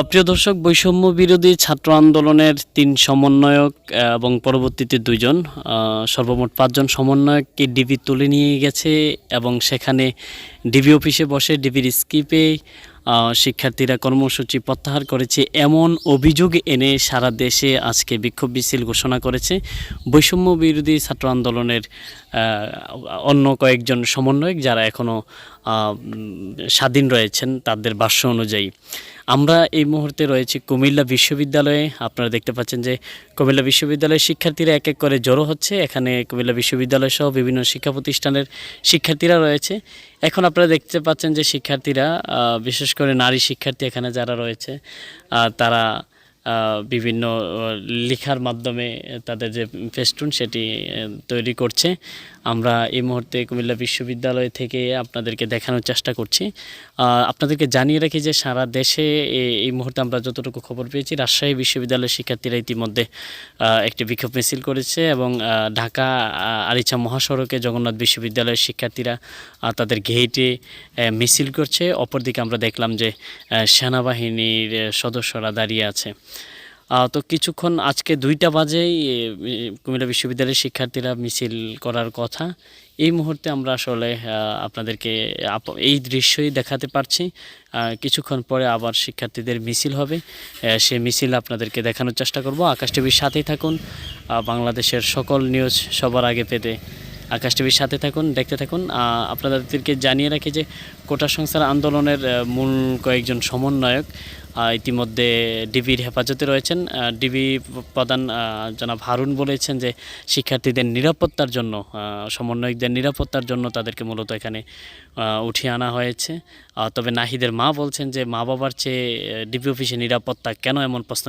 প্রিয় দর্শক বৈষম্য বিরোধী ছাত্র আন্দোলনের তিন সমন্বয়ক এবং পরবর্তীতে দুইজন আহ, সর্বমোট পাঁচজন সমন্বয়ককে ডিবি তুলে নিয়ে গেছে এবং সেখানে ডিবি অফিসে বসে ডিবির স্কিপে শিক্ষার্থীরা কর্মসূচি প্রত্যাহার করেছে। এমন অভিযোগ এনে সারা দেশে আজকে বিক্ষোভ মিছিল ঘোষণা করেছে। বৈষম্য বিরোধী ছাত্র আন্দোলনের অন্য কয়েকজন সমন্বয়ক যারা এখনও স্বাধীন রয়েছেন তাদের ভাষ্য অনুযায়ী। আমরা এই মুহূর্তে রয়েছি কুমিল্লা বিশ্ববিদ্যালয়ে। আপনারা দেখতে পাচ্ছেন যে কুমিল্লা বিশ্ববিদ্যালয়ের শিক্ষার্থীরা এক এক করে জড়ো হচ্ছে। এখানে কুমিল্লা বিশ্ববিদ্যালয় সহ বিভিন্ন শিক্ষা প্রতিষ্ঠানের শিক্ষার্থীরা রয়েছে। এখন আপনারা দেখতে পাচ্ছেন যে শিক্ষার্থীরা বিশেষ করে নারী শিক্ষার্থী এখানে যারা রয়েছে তারা বিভিন্ন লেখার মাধ্যমে তাদের যে ফেস্টুন সেটি তৈরি করছে। আমরা এই মুহূর্তে কুমিল্লা বিশ্ববিদ্যালয় থেকে আপনাদেরকে দেখানোর চেষ্টা করছি। আপনাদেরকে জানিয়ে রাখি যে সারা দেশে এই মুহূর্তে আমরা যতটুকু খবর পেয়েছি, রাজশাহী বিশ্ববিদ্যালয়ের শিক্ষার্থীরা ইতিমধ্যে একটি বিক্ষোভ মিছিল করেছে এবং ঢাকা আরিচা মহাসড়কে জগন্নাথ বিশ্ববিদ্যালয়ের শিক্ষার্থীরা তাদের গেইটে মিছিল করছে। অপরদিকে আমরা দেখলাম যে সেনাবাহিনীর সদস্যরা দাঁড়িয়ে আছে। তো কিছুক্ষণ আজকে দুইটা বাজেই কুমিল্লা বিশ্ববিদ্যালয়ের শিক্ষার্থীরা মিছিল করার কথা। এই মুহূর্তে আমরা আসলে আপনাদেরকে আপ- এই দৃশ্যই দেখাতে পারছি। কিছুক্ষণ পরে আবার শিক্ষার্থীদের মিছিল হবে। সে মিছিল আপনাদেরকে দেখানোর চেষ্টা করব। আকাশ টিভির সাথেই থাকুন। বাংলাদেশের সকল নিউজ সবার আগে পেতে আকাশ টিভির সাথে থাকুন, দেখতে থাকুন। আপনাদেরকে জানিয়ে রাখি যে কোটা সংস্কার আন্দোলনের মূল কয়েকজন সমন্বয়ক ইতিমধ্যে ডিবির হেফাজতে রয়েছেন। ডিবি প্রধান জনাব হারুন বলেছেন যে শিক্ষার্থীদের নিরাপত্তার জন্য সমন্বয়কদের নিরাপত্তার জন্য তাদেরকে মূলত এখানে উঠিয়ে আনা হয়েছে। তবে নাহিদের মা বলছেন যে মা বাবার চেয়ে ডিবি অফিসে নিরাপত্তা কেন এমন প্রশ্ন